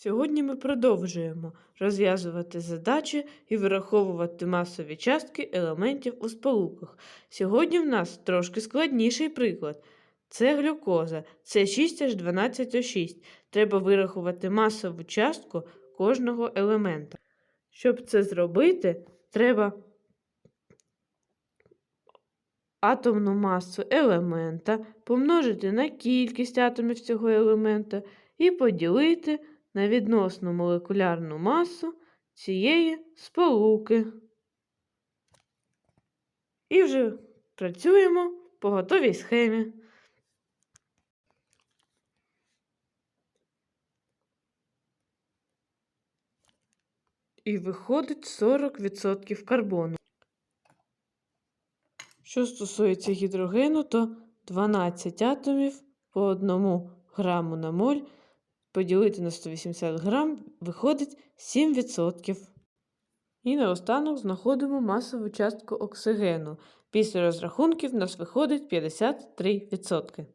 Сьогодні ми продовжуємо розв'язувати задачі і вираховувати масові частки елементів у сполуках. Сьогодні в нас трошки складніший приклад. Це глюкоза, це 6H12O6. Треба вирахувати масову частку кожного елемента. Щоб це зробити, треба атомну масу елемента помножити на кількість атомів цього елемента і поділити на відносну молекулярну масу цієї сполуки. І вже працюємо по готовій схемі. І виходить 40% карбону. Що стосується гідрогену, то 12 атомів по 1 граму на моль поділити на 180 грам виходить 7%. І наостанок знаходимо масову частку оксигену. Після розрахунків в нас виходить 53%.